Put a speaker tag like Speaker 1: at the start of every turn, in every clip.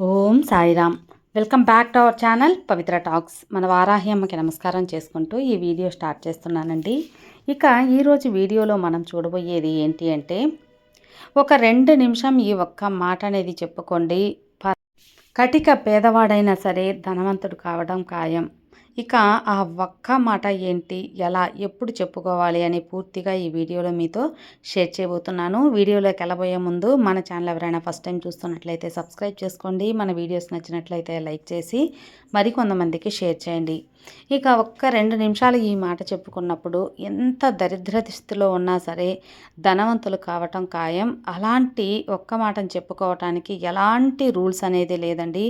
Speaker 1: Om Sairam. Welcome back to our channel Pavitra talks. మన వారాహి అమ్మకి నమస్కారం చేసుకుంటూ ఈ వీడియో స్టార్ట్ చేస్తున్నానండి. ఇక ఈరోజు వీడియోలో మనం చూడబోయేది ఏంటి అంటే ఒక రెండు నిమిషం ఈ ఒక్క మాట అనేది చెప్పుకోండి. ప- కటిక పేదవాడైనా సరే ధనవంతుడు కావడం ఖాయం. ఇక ఆ ఒక్క మాట ఏంటి? ఎలా? ఎప్పుడు చెప్పుకోవాలి? అని పూర్తిగా ఈ వీడియోలో మీతో షేర్ చేయబోతున్నాను. వీడియోలోకి వెళ్ళబోయే ముందు మన ఛానల్ ఎవరైనా ఫస్ట్ టైం చూస్తున్నట్లయితే సబ్స్క్రైబ్ చేసుకోండి. మన వీడియోస్ నచ్చినట్లయితే లైక్ చేసి మరికొంతమందికి షేర్ చేయండి. ఇక ఒక్క రెండు నిమిషాలు ఈ మాట చెప్పుకున్నప్పుడు ఎంత దరిద్ర స్థితిలో ఉన్నా సరే ధనవంతులు కావటం ఖాయం. అలాంటి ఒక్క మాటను చెప్పుకోవటానికి ఎలాంటి రూల్స్ అనేది లేదండి.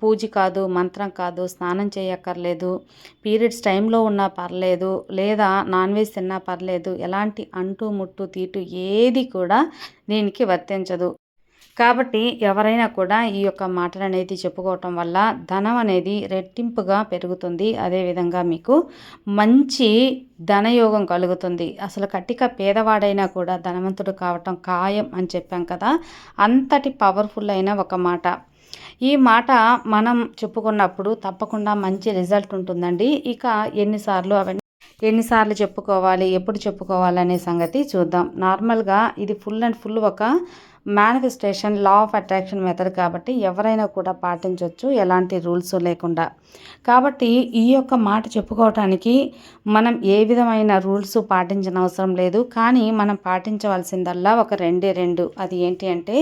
Speaker 1: పూజ కాదు మంత్రం కాదు స్నానం చేయక్కర్లేదు పీరియడ్స్ టైంలో ఉన్నా పర్లేదు లేదా నాన్ వెజ్ తిన్నా పర్లేదు ఎలాంటి అంటు ముట్టు తీటు ఏది కూడా దీనికి వర్తించదు. కాబట్టి ఎవరైనా కూడా ఈ యొక్క మాటలు అనేది చెప్పుకోవటం వల్ల ధనం అనేది రెట్టింపుగా పెరుగుతుంది. అదేవిధంగా మీకు మంచి ధనయోగం కలుగుతుంది. అసలు కట్టిక పేదవాడైనా కూడా ధనవంతుడు కావటం ఖాయం అని చెప్పాం కదా. అంతటి పవర్ఫుల్ అయిన ఒక మాట. ఈ మాట మనం చెప్పుకున్నప్పుడు తప్పకుండా మంచి రిజల్ట్ ఉంటుందండి. ఇక ఎన్నిసార్లు అవన్నీ ఎన్నిసార్లు చెప్పుకోవాలి ఎప్పుడు చెప్పుకోవాలనే సంగతి చూద్దాం. నార్మల్గా ఇది ఫుల్ అండ్ ఫుల్ ఒక manifestation law of attraction method కాబట్టి ఎవరైనా కూడా పాటించవచ్చు ఎలాంటి రూల్స్ లేకుండా. కాబట్టి ఈ యొక్క మాట చెప్పుకోవటానికి మనం ఏ విధమైన రూల్స్ పాటించిన అవసరం లేదు. కానీ మనం పాటించవలసిందల్లా ఒక రెండే రెండు. అది ఏంటి అంటే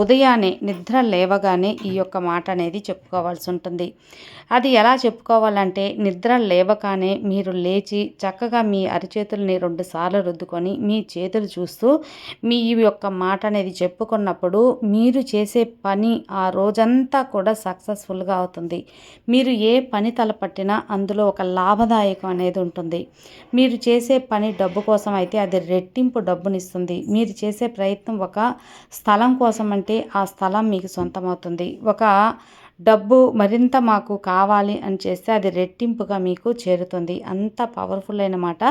Speaker 1: ఉదయాన్నే నిద్ర లేవగానే ఈ యొక్క మాట అనేది చెప్పుకోవాల్సి ఉంటుంది. అది ఎలా చెప్పుకోవాలంటే నిద్ర లేవగానే మీరు లేచి చక్కగా మీ అరిచేతుల్ని రెండు సార్లు రుద్దుకొని మీ చేతులు చూస్తూ మీ ఈ యొక్క మాట అనేది చెప్పు చెప్పుకున్నప్పుడు మీరు చేసే పని ఆ రోజంతా కూడా సక్సెస్ఫుల్గా అవుతుంది. మీరు ఏ పని తలపట్టినా అందులో ఒక లాభదాయకం అనేది ఉంటుంది. మీరు చేసే పని డబ్బు కోసం అయితే అది రెట్టింపు డబ్బునిస్తుంది. మీరు చేసే ప్రయత్నం ఒక స్థలం కోసం అంటే ఆ స్థలం మీకు సొంతమవుతుంది. ఒక డబ్బు మరింత మాకు కావాలి అని చేస్తే అది రెట్టింపుగా మీకు చేరుతుంది. అంత పవర్ఫుల్ అయిన మాట.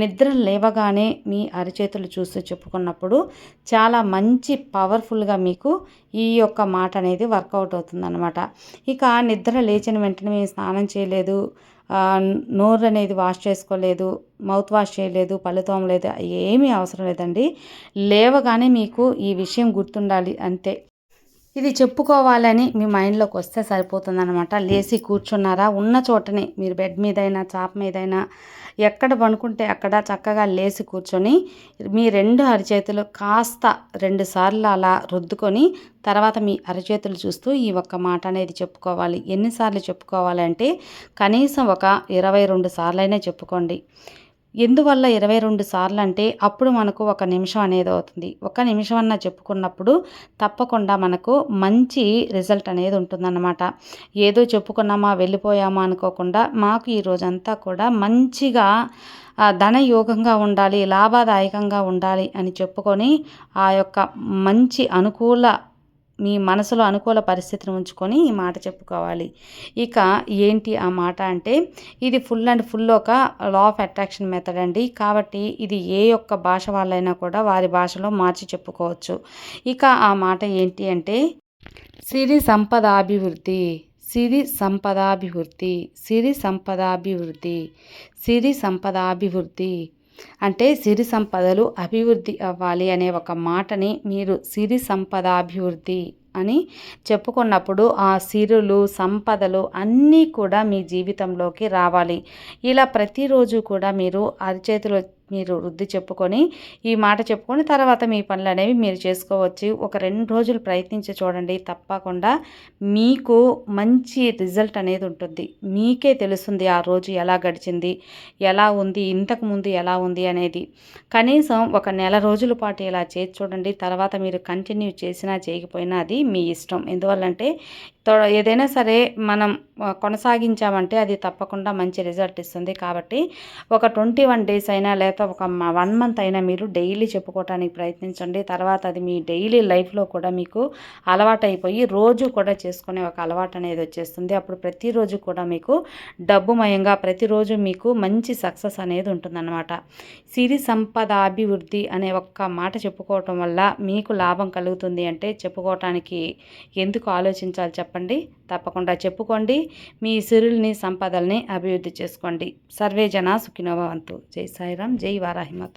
Speaker 1: నిద్ర లేవగానే మీ అరిచేతులు చూసి చెప్పుకున్నప్పుడు చాలా మంచి పవర్ఫుల్గా మీకు ఈ యొక్క మాట అనేది వర్కౌట్ అవుతుందన్నమాట. ఇక నిద్ర లేచిన వెంటనే మేము స్నానం చేయలేదు. నోరు అనేది వాష్ చేసుకోలేదు. మౌత్ వాష్ చేయలేదు. పళ్ళు తోమలేదు. ఏమీ అవసరం లేదండి. లేవగానే మీకు ఈ విషయం గుర్తుండాలి అంతే ఇది చెప్పుకోవాలని మీ మైండ్లోకి వస్తే సరిపోతుందన్నమాట. లేచి కూర్చున్నారా? ఉన్న చోటనే మీరు బెడ్ మీదైనా చాప మీదైనా ఎక్కడ పనుకుంటే అక్కడ చక్కగా లేచి కూర్చొని మీ రెండు అరిచేతులు కాస్త రెండు సార్లు అలా రుద్దుకొని తర్వాత మీ అరచేతులు చూస్తూ ఈ ఒక్క మాట అనేది చెప్పుకోవాలి. ఎన్నిసార్లు చెప్పుకోవాలంటే కనీసం ఒక ఇరవై రెండు సార్లైనా చెప్పుకోండి. ఎందువల్ల ఇరవై రెండు సార్లు అంటే అప్పుడు మనకు ఒక నిమిషం అనేది అవుతుంది. ఒక నిమిషం అన్న చెప్పుకున్నప్పుడు తప్పకుండా మనకు మంచి రిజల్ట్ అనేది ఉంటుందన్నమాట. ఏదో చెప్పుకున్నామా వెళ్ళిపోయామా అనుకోకుండా మాకు ఈ రోజంతా కూడా మంచిగా ధనయోగంగా ఉండాలి లాభదాయకంగా ఉండాలి అని చెప్పుకొని ఆ యొక్క మంచి అనుకూల మీ మనసులో అనుకూల పరిస్థితిని ఉంచుకొని ఈ మాట చెప్పుకోవాలి. ఇక ఏంటి ఆ మాట అంటే ఇది ఫుల్ అండ్ ఫుల్ ఒక లా ఆఫ్ అట్రాక్షన్ మెథడ్ అండి. కాబట్టి ఇది ఏ యొక్క భాష వాళ్ళైనా కూడా వారి భాషలో మార్చి చెప్పుకోవచ్చు. ఇక ఆ మాట ఏంటి అంటే సిరి సంపదాభివృద్ధి సిరి సంపదాభివృద్ధి సిరి సంపదాభివృద్ధి సిరి సంపదాభివృద్ధి అంటే సిరి సంపదలు అభివృద్ధి అవ్వాలి అనే ఒక మాటని మీరు సిరి సంపదాభివృద్ధి అని చెప్పుకున్నప్పుడు ఆ సిరులు సంపదలు అన్నీ కూడా మీ జీవితంలోకి రావాలి. ఇలా ప్రతిరోజు కూడా మీరు అరిచేతిలో మీరు వృద్ధి చెప్పుకొని ఈ మాట చెప్పుకొని తర్వాత మీ పనులు అనేవి మీరు చేసుకోవచ్చు. ఒక రెండు రోజులు ప్రయత్నించి చూడండి. తప్పకుండా మీకు మంచి రిజల్ట్ అనేది ఉంటుంది. మీకే తెలుస్తుంది ఆ రోజు ఎలా గడిచింది ఎలా ఉంది ఇంతకుముందు ఎలా ఉంది అనేది. కనీసం ఒక నెల రోజుల పాటు ఇలా చేసి చూడండి. తర్వాత మీరు కంటిన్యూ చేసినా చేయకపోయినా అది మీ ఇష్టం. ఎందువల్లంటే ఏదైనా సరే మనం కొనసాగించామంటే అది తప్పకుండా మంచి రిజల్ట్ ఇస్తుంది. కాబట్టి ఒక ట్వంటీ వన్ డేస్ అయినా లేదా ఒక వన్ మంత్ అయినా మీరు డైలీ చెప్పుకోవటానికి ప్రయత్నించండి. తర్వాత అది మీ డైలీ లైఫ్లో కూడా మీకు అలవాటైపోయి రోజు కూడా చేసుకునే ఒక అలవాటు అనేది వచ్చేస్తుంది. అప్పుడు ప్రతిరోజు కూడా మీకు డబ్బుమయంగా ప్రతిరోజు మీకు మంచి సక్సెస్ అనేది ఉంటుందన్నమాట. సిరి సంపద అభివృద్ధి అనే ఒక్క మాట చెప్పుకోవటం వల్ల మీకు లాభం కలుగుతుంది అంటే చెప్పుకోవటానికి ఎందుకు ఆలోచించాలి చెప్పండి. తప్పకుండా చెప్పుకోండి. మీ సిరుల్ని సంపదల్ని అభివృద్ధి చేసుకోండి. సర్వే జన సుఖినోభవంతు జై సాయిరాం జై వారాహిమాత.